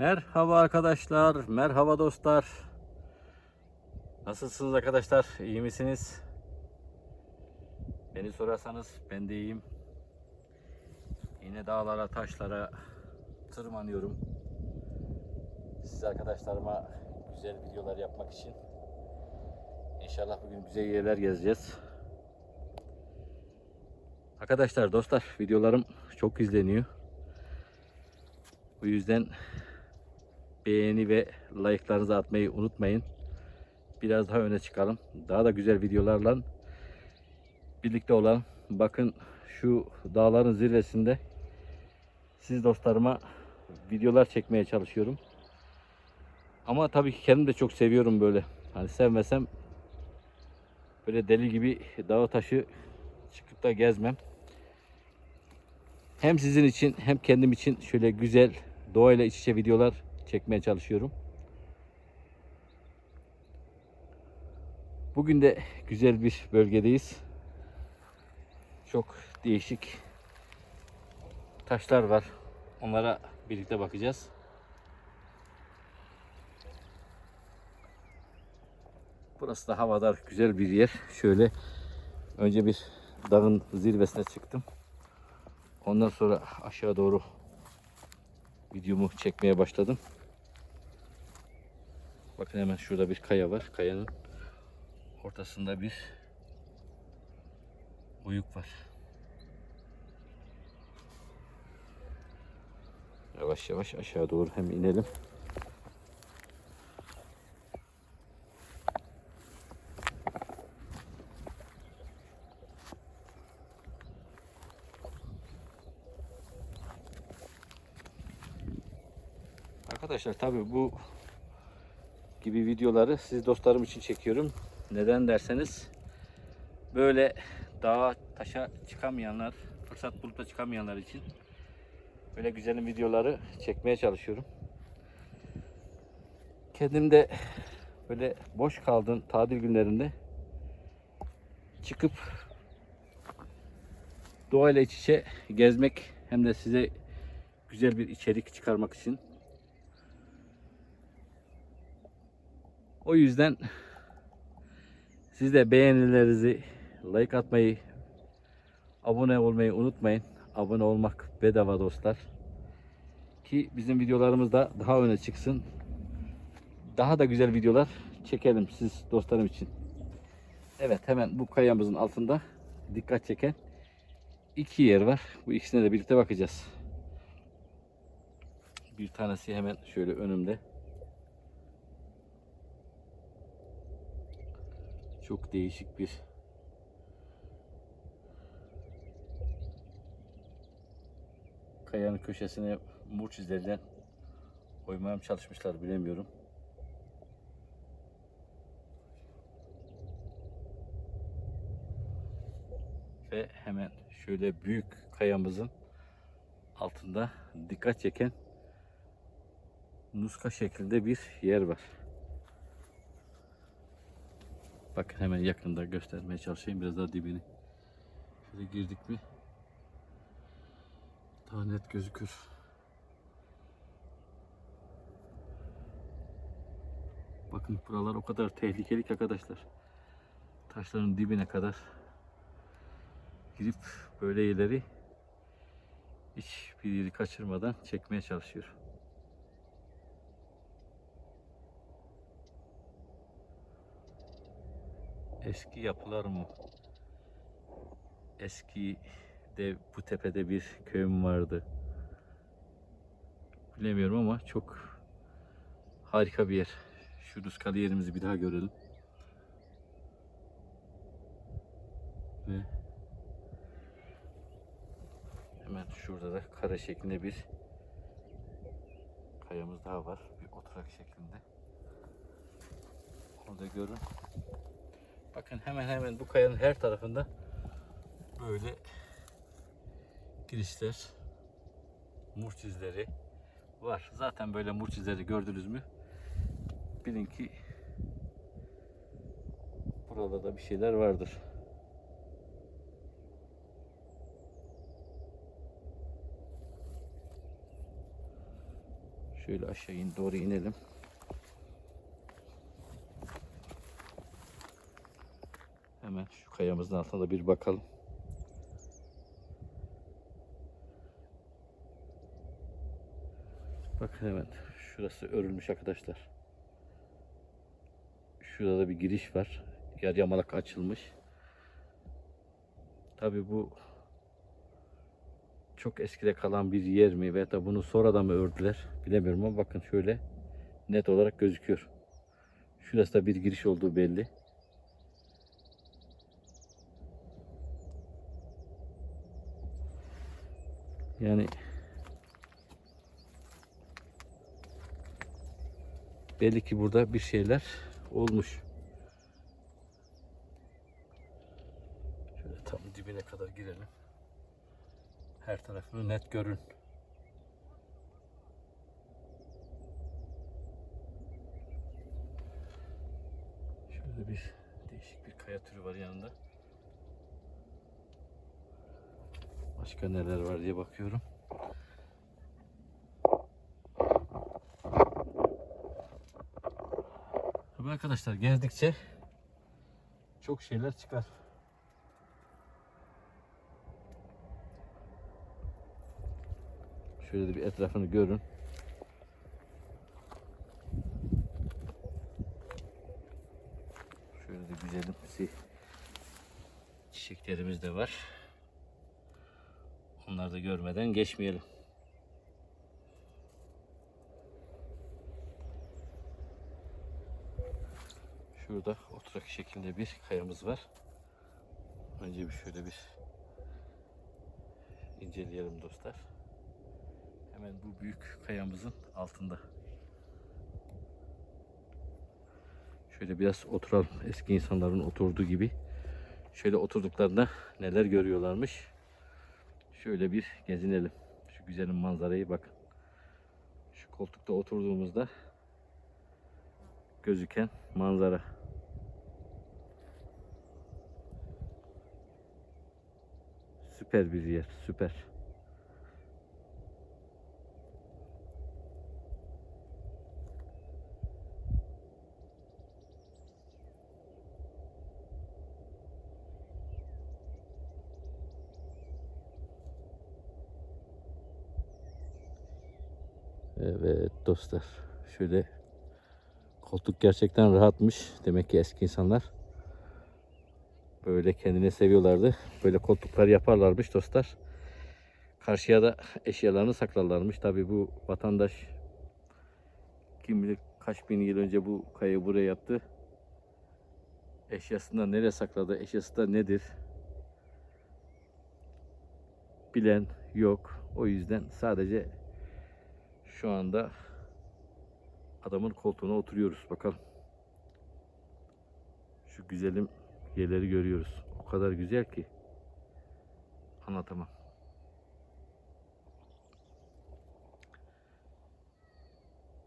Merhaba arkadaşlar, merhaba dostlar. Nasılsınız arkadaşlar? İyi misiniz? Beni sorarsanız ben de iyiyim. Yine dağlara, taşlara tırmanıyorum. Siz arkadaşlarıma güzel videolar yapmak için. İnşallah bugün güzel yerler gezeceğiz. Arkadaşlar, dostlar videolarım çok izleniyor. Bu yüzden beğeni ve like'larınızı atmayı unutmayın. Biraz daha öne çıkalım. Daha da güzel videolarla birlikte olalım. Bakın şu dağların zirvesinde siz dostlarıma videolar çekmeye çalışıyorum. Ama tabii ki kendim de çok seviyorum böyle. Hani sevmesem böyle deli gibi dağ taşı çıkıp da gezmem. Hem sizin için hem kendim için şöyle güzel doğayla iç içe videolar çekmeye çalışıyorum. Bugün de güzel bir bölgedeyiz. Çok değişik taşlar var. Onlara birlikte bakacağız. Burası da havadar güzel bir yer. Şöyle önce bir dağın zirvesine çıktım. Ondan sonra aşağı doğru videomu çekmeye başladım. Bakın hemen şurada bir kaya var. Kayanın ortasında bir uyuk var. Yavaş yavaş aşağı doğru hem inelim. Arkadaşlar tabii bu gibi videoları siz dostlarım için çekiyorum. Neden derseniz böyle dağa taşa çıkamayanlar, fırsat bulup da çıkamayanlar için böyle güzel videoları çekmeye çalışıyorum. Kendim de böyle boş kaldığım tatil günlerinde çıkıp doğayla iç içe gezmek hem de size güzel bir içerik çıkarmak için O yüzden siz de beğenilerinizi, like atmayı, abone olmayı unutmayın. Abone olmak bedava dostlar. Ki bizim videolarımız da daha öne çıksın. Daha da güzel videolar çekelim siz dostlarım için. Evet hemen bu kayamızın altında dikkat çeken iki yer var. Bu ikisine de birlikte bakacağız. Bir tanesi hemen şöyle önümde. Çok değişik bir kayanın köşesine murç izlerinden koymaya mı çalışmışlar bilemiyorum. Ve hemen şöyle büyük kayamızın altında dikkat çeken nuska şeklinde bir yer var. Bakın hemen yakında göstermeye çalışayım biraz daha dibini. Şöyle girdik mi daha net gözükür. Bakın buralar o kadar tehlikeli ki arkadaşlar. Taşların dibine kadar girip böyle yerleri hiçbir yeri kaçırmadan çekmeye çalışıyor. Eski yapılar mı? Eski de bu tepede bir köyüm vardı. Bilemiyorum ama çok harika bir yer. Şu Ruskalı yerimizi bir daha görelim. Ve hemen şurada da kare şeklinde bir kayamız daha var. Bir oturak şeklinde. Onu da görün. Bakın hemen hemen bu kayanın her tarafında böyle girişler, murç izleri var. Zaten böyle murç izleri gördünüz mü? Bilin ki burada da bir şeyler vardır. Şöyle aşağı in, doğru inelim. Hemen şu kayamızın altına da bir bakalım. Bakın hemen şurası örülmüş arkadaşlar. Şurada da bir giriş var. Yer yamalak açılmış. Tabi bu çok eskide kalan bir yer mi veya da bunu sonradan mı ördüler bilemiyorum ama bakın şöyle net olarak gözüküyor. Şurası da bir giriş olduğu belli. Yani belli ki burada bir şeyler olmuş. Şöyle tam dibine kadar girelim. Her tarafını net görün. Şöyle bir değişik bir kaya türü var yanında. Başka neler var diye bakıyorum. Tabii arkadaşlar gezdikçe çok şeyler çıkar. Şöyle de bir etrafını görün. Şöyle de güzelim çiçeklerimiz de var. Onları da görmeden geçmeyelim. Şurada oturak şeklinde bir kayamız var. Önce bir şöyle bir inceleyelim dostlar. Hemen bu büyük kayamızın altında. Şöyle biraz oturalım. Eski insanların oturduğu gibi. Şöyle oturduklarında neler görüyorlarmış. Şöyle bir gezinelim. Şu güzelim manzarayı bakın. Şu koltukta oturduğumuzda gözüken manzara. Süper bir yer, süper. Evet dostlar. Şöyle koltuk gerçekten rahatmış. Demek ki eski insanlar böyle kendini seviyorlardı. Böyle koltuklar yaparlarmış dostlar. Karşıya da eşyalarını saklarlarmış. Tabi bu vatandaş kim bilir kaç bin yıl önce bu kayayı buraya yaptı. Eşyasında nereye sakladı? Eşyası da nedir? Bilen yok. O yüzden sadece şu anda adamın koltuğuna oturuyoruz. Bakalım. Şu güzelim yerleri görüyoruz. O kadar güzel ki anlatamam.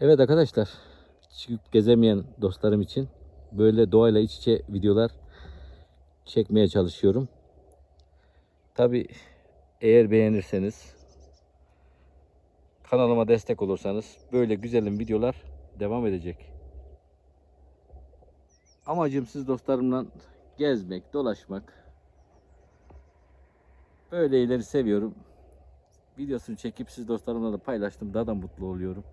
Evet arkadaşlar, çıkıp gezemeyen dostlarım için böyle doğayla iç içe videolar çekmeye çalışıyorum. Tabi eğer beğenirseniz kanalıma destek olursanız böyle güzelim videolar devam edecek. Amacım siz dostlarımla gezmek, dolaşmak. Böyleleri seviyorum. Videosunu çekip siz dostlarımla da paylaştım. Daha da mutlu oluyorum.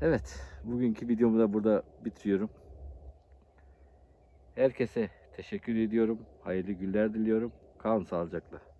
Evet, bugünkü videomu da burada bitiriyorum. Herkese teşekkür ediyorum. Hayırlı günler diliyorum. Kalın sağlıcakla.